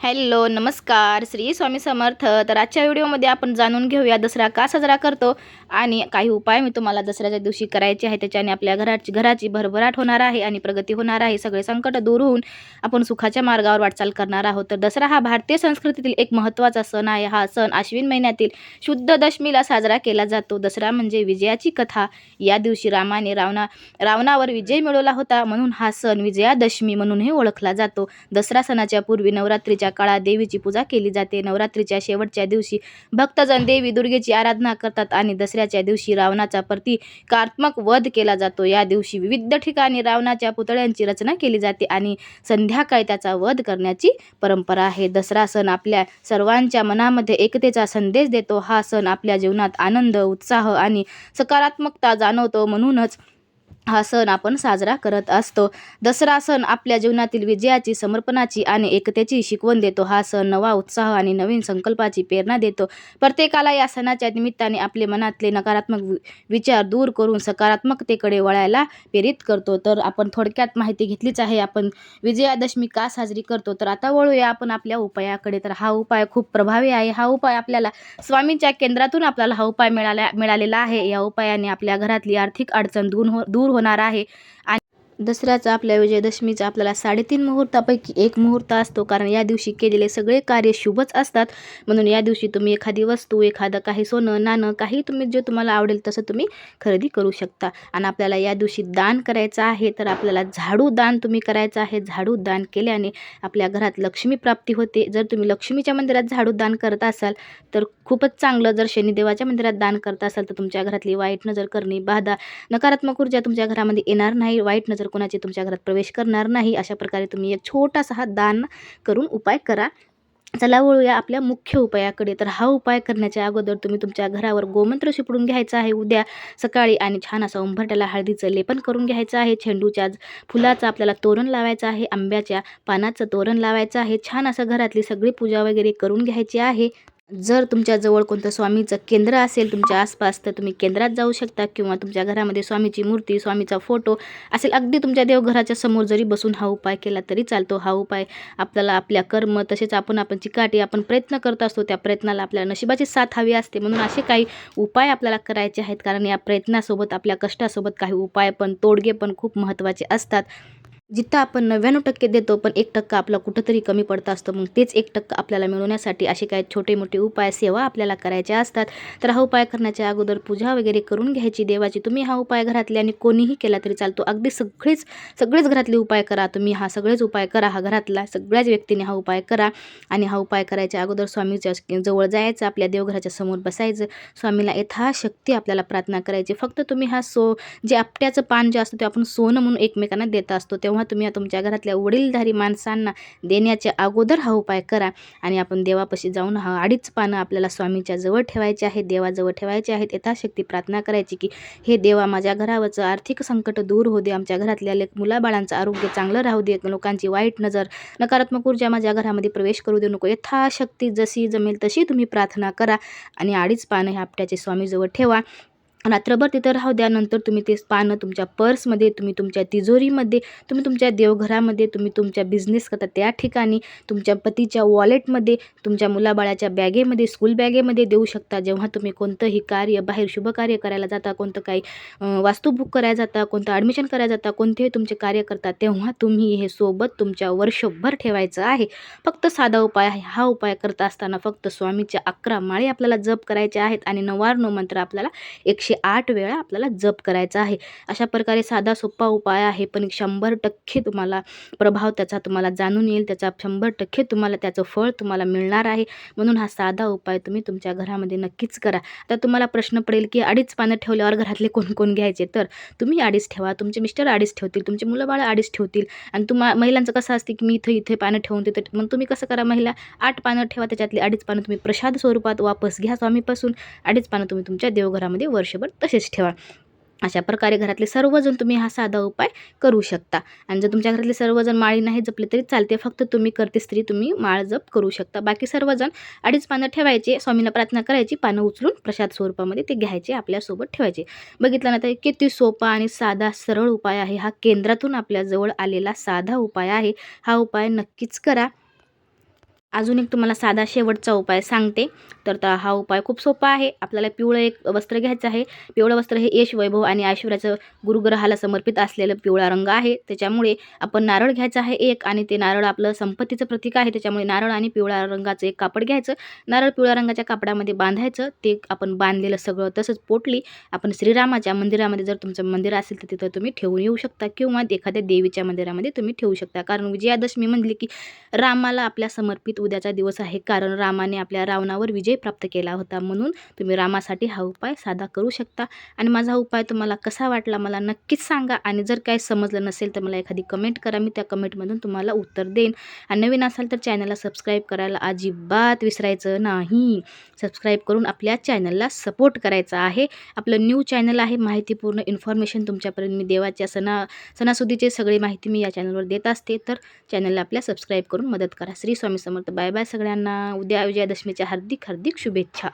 Hello नमस्कार. श्री स्वामी समर्थ. तर आजच्या व्हिडिओमध्ये आपण जाणून घेऊया दसरा का साजरा करतो आणि काही उपाय मी तुम्हाला दसऱ्याच्या दिवशी करायचे आहे त्याच्याने आपल्या घराची घराची भरभराट होणार आहे आणि प्रगती होणार आहे. सगळे संकट दूर होऊन आपण सुखाच्या मार्गावर वाटचाल करणार आहोत. तर दसरा हा भारतीय संस्कृतीतील एक महत्त्वाचा सण आहे. हा सण आश्विन महिन्यातील शुद्ध दशमीला साजरा केला जातो. दसरा म्हणजे विजयाची कथा. या दिवशी रामाने रावणा रावणावर विजय मिळवला होता म्हणून हा सण विजयादशमी म्हणूनही ओळखला जातो. दसरा सणाच्या पूर्वी नवरात्रीच्या काळात देवीची पूजा केली जाते. नवरात्रीच्या शेवटच्या दिवशी भक्तजन देवी दुर्गेची आराधना करतात आणि दसऱ्याच्या दिवशी रावणाचा प्रतिकात्मक वध केला जातो. या दिवशी विविध ठिकाणी रावणाच्या पुतळ्यांची रचना केली जाते आणि संध्याकाळी त्याचा वध करण्याची परंपरा आहे. दसरा सण आपल्या सर्वांच्या मनामध्ये एकतेचा संदेश देतो. हा सण आपल्या जीवनात आनंद उत्साह आणि सकारात्मकता जाणवतो म्हणूनच हा सण आपण साजरा करत असतो. दसरा सण आपल्या जीवनातील विजयाची समर्पणाची आणि एकतेची शिकवण देतो. हा सण नवा उत्साह आणि नवीन संकल्पाची प्रेरणा देतो. प्रत्येकाला या सणाच्या निमित्ताने आपले मनातले नकारात्मक विचार दूर करून सकारात्मकतेकडे वळायला प्रेरित करतो. तर आपण थोडक्यात माहिती घेतलीच आहे. आपण विजयादशमी का साजरी करतो? तर आता वळूया आपण आपल्या उपायाकडे. तर हा उपाय खूप प्रभावी आहे. हा उपाय आपल्याला स्वामींच्या केंद्रातून आपल्याला हा उपाय मिळाला मिळालेला आहे. या उपायाने आपल्या घरातली आर्थिक अडचण दूर हो दूर होणार आहे. आणि दसऱ्याचा आपल्या विजयदशमीचा आपल्याला साडेतीन मुहूर्तापैकी एक मुहूर्त असतो. कारण या दिवशी केलेले सगळे कार्य शुभच असतात. म्हणून या दिवशी तुम्ही एखादी वस्तू एखादं काही सोनं नाणं काही तुम्ही जे तुम्हाला आवडेल तसं तुम्ही खरेदी करू शकता. आणि आपल्याला या दिवशी दान करायचं आहे तर आपल्याला झाडू दान तुम्ही करायचं आहे. झाडू दान केल्याने आपल्या घरात लक्ष्मी प्राप्ती होते. जर तुम्ही लक्ष्मीच्या मंदिरात झाडू दान करत असाल तर खूपच चांगलं. जर शनिदेवाच्या मंदिरात दान करत असाल तर तुमच्या घरातली वाईट नजर करणे बाधा नकारात्मक ऊर्जा तुमच्या घरामध्ये येणार नाही. वाईट नजर कोणाची तुमच्या घरात प्रवेश करणार नाही. अशा प्रकारे तुम्ही एक छोटासा हा दान करून उपाय करा. चला वळूया आपल्या मुख्य उपायाकडे. तर हा उपाय करण्याच्या अगोदर तुम्ही तुमच्या घरावर गोमंत्र शिपडून घ्यायचा आहे. उद्या सकाळी आणि छान असं उंबरट्याला हळदीचं लेपन करून घ्यायचं आहे. झेंडूच्या फुलाचं आपल्याला तोरण लावायचं आहे. आंब्याच्या पानाचं तोरण लावायचं आहे. छान असं घरातली सगळी पूजा वगैरे करून घ्यायची आहे. जर तुमच्याजवळ कोणतं स्वामीचं केंद्र असेल तुमच्या आसपास तर तुम्ही केंद्रात जाऊ शकता किंवा तुमच्या घरामध्ये स्वामीची मूर्ती स्वामीचा फोटो असेल अगदी तुमच्या देवघराच्या समोर जरी बसून हा उपाय केला तरी चालतो. हा उपाय आपल्याला आपल्या कर्म तसेच आपण आपण चिकाटी आपण प्रयत्न करत असतो त्या प्रयत्नाला आपल्याला नशिबाची साथ हवी असते. म्हणून असे काही उपाय आपल्याला करायचे आहेत. कारण या प्रयत्नासोबत आपल्या कष्टासोबत काही उपाय पण तोडगे पण खूप महत्त्वाचे असतात. जिथं आपण नव्याण्णव टक्के देतो पण एक टक्का आपला कुठंतरी कमी पडता असतो मग तेच एक टक्का आपल्याला मिळवण्यासाठी असे काही छोटे मोठे उपाय सेवा आपल्याला करायच्या असतात. तर हा उपाय करण्याच्या अगोदर पूजा वगैरे करून घ्यायची देवाची. तुम्ही हा उपाय घरातले आणि कोणीही केला तरी चालतो. अगदी सगळेच सगळेच घरातले उपाय करा. तुम्ही हा सगळेच उपाय करा. हा घरातला सगळ्याच व्यक्तीने हा उपाय करा. आणि हा उपाय करायच्या अगोदर स्वामीच्या जवळ जायचं आपल्या देवघराच्या समोर बसायचं. स्वामीला यथाशक्ती आपल्याला प्रार्थना करायची. फक्त तुम्ही हा सो जे आपट्याचं पान जे असतं ते आपण सोनं म्हणून एकमेकांना देत असतो तेव्हा तेव्हा तुम्ही तुमच्या घरातल्या वडीलधारी माणसांना देण्याच्या अगोदर हा उपाय करा. आणि आपण देवापाशी जाऊन हा अडीच पानं आपल्याला स्वामीच्या जवळ ठेवायचे आहेत देवाजवळ ठेवायचे आहेत यथाशक्ती प्रार्थना करायची की हे देवा माझ्या घरावरचं आर्थिक संकट दूर होऊ दे. आमच्या घरातल्या लेख मुलाबाळांचं आरोग्य चांगलं राहू दे. लोकांची वाईट नजर नकारात्मक ऊर्जा माझ्या घरामध्ये प्रवेश करू देऊ नको. यथाशक्ती जशी जमेल तशी तुम्ही प्रार्थना करा. आणि अडीच पानं हे आपट्याचे स्वामीजवळ ठेवा. रात्रभर तिथं राहू द्या नंतर तुम्ही ते पानं तुमच्या पर्समध्ये तुम्ही तुमच्या तिजोरीमध्ये तुम्ही तुमच्या देवघरामध्ये तुम्ही तुमच्या बिझनेस करता त्या ठिकाणी तुमच्या पतीच्या वॉलेटमध्ये तुमच्या मुलाबाळाच्या बॅगेमध्ये स्कूल बॅगेमध्ये देऊ शकता. जेव्हा तुम्ही कोणतंही कार्य बाहेर शुभकार्य करायला जाता कोणतं काही वास्तू बुक करायला जाता कोणतं ॲडमिशन करायला जाता कोणतेही तुमचे कार्य करता तेव्हा तुम्ही हे सोबत तुमच्या वर्षभर ठेवायचं आहे. फक्त साधा उपाय आहे. हा उपाय करत असताना फक्त स्वामीच्या अकरा माळे आपल्याला जप करायचे आहेत आणि नवार्णव मंत्र आपल्याला एकशे एकशे आठ वेळा आपल्याला जप करायचा आहे. अशा प्रकारे साधा सोपा उपाय आहे पण शंभर टक्के तुम्हाला प्रभाव त्याचा तुम्हाला जाणून येईल. त्याचा शंभर टक्के तुम्हाला त्याचं फळ तुम्हाला मिळणार आहे. म्हणून हा साधा उपाय तुम्ही तुमच्या घरामध्ये नक्कीच करा. तर तुम्हाला प्रश्न पडेल की अडीच पानं ठेवल्यावर घरातले कोण कोण घ्यायचे? तर तुम्ही अडीच ठेवा. तुमचे मिस्टर अडीच ठेवतील तुमचे मुलं बाळ अडीच ठेवतील आणि तुम्हा महिलांचं कसं असते की मी इथं इथे पानं ठेवून देते. मग तुम्ही कसं करा महिला? आठ पानं ठेवा त्याच्यातली अडीच पानं तुम्ही प्रसाद स्वरूपात वापस घ्या स्वामीपासून. अडीच पानं तुम्ही तुमच्या देवघरामध्ये वर्ष वर्षभर तसेच ठेवा. अशा प्रकारे घरातले सर्वजण तुम्ही हा साधा उपाय करू शकता. आणि जर तुमच्या घरातले सर्वजण माळी नाही जपले तरी चालते. फक्त तुम्ही करते स्त्री तुम्ही माळ जप करू शकता. बाकी सर्वजण अडीच पानं ठेवायचे स्वामीला प्रार्थना करायची पानं उचलून प्रसाद स्वरूपामध्ये ते घ्यायचे आपल्यासोबत ठेवायचे. बघितलं ना तर किती सोपा आणि साधा सरळ उपाय आहे. हा केंद्रातून आपल्याजवळ आलेला साधा उपाय आहे. हा उपाय नक्कीच करा. अजून एक तुम्हाला साधा शेवटचा उपाय सांगते. तर हा उपाय खूप सोपा आहे. आपल्याला पिवळं एक वस्त्र घ्यायचं आहे. पिवळं वस्त्र हे यश वैभव आणि ऐश्वर्याचं गुरुग्रहाला समर्पित असलेलं पिवळा रंग आहे. त्याच्यामुळे आपण नारळ घ्यायचं आहे एक आणि ते नारळ आपलं संपत्तीचं प्रतीक आहे. त्याच्यामुळे नारळ आणि पिवळ्या रंगाचं एक कापड घ्यायचं. नारळ पिवळ्या रंगाच्या कापडामध्ये बांधायचं. ते आपण बांधलेलं सगळं तसंच पोटली आपण श्रीरामाच्या मंदिरामध्ये जर तुमचं मंदिर असेल तर तिथं तुम्ही ठेवून येऊ शकता किंवा एखाद्या देवीच्या मंदिरामध्ये तुम्ही ठेवू शकता. कारण विजयादशमी म्हणली की रामाला आपल्या समर्पित उद्याचा दिवस आहे. कारण रामाने आपल्या रावणावर विजय प्राप्त केला होता. म्हणून तुम्ही रामासाठी हा उपाय साधा करू शकता. आणि माझा उपाय तुम्हाला कसा वाटला मला नक्कीच सांगा. आणि जर काय समजलं नसेल तर मला एखादी कमेंट करा. मी त्या कमेंटमधून तुम्हाला उत्तर देईन. आणि नवीन असाल तर चॅनलला सबस्क्राईब करायला अजिबात विसरायचं नाही. सबस्क्राईब करून आपल्या चॅनलला सपोर्ट करायचा आहे. आपलं न्यू चॅनल आहे. माहितीपूर्ण इन्फॉर्मेशन तुमच्यापर्यंत मी देवाच्या सणा सणासुदीची सगळी माहिती मी या चॅनलवर देत असते. तर चॅनलला आपल्या सबस्क्राईब करून मदत करा. श्री स्वामी समर्थ बाय बाय सगळ्यांना. उद्या विजयादशमीच्या हार्दिक हार्दिक शुभेच्छा.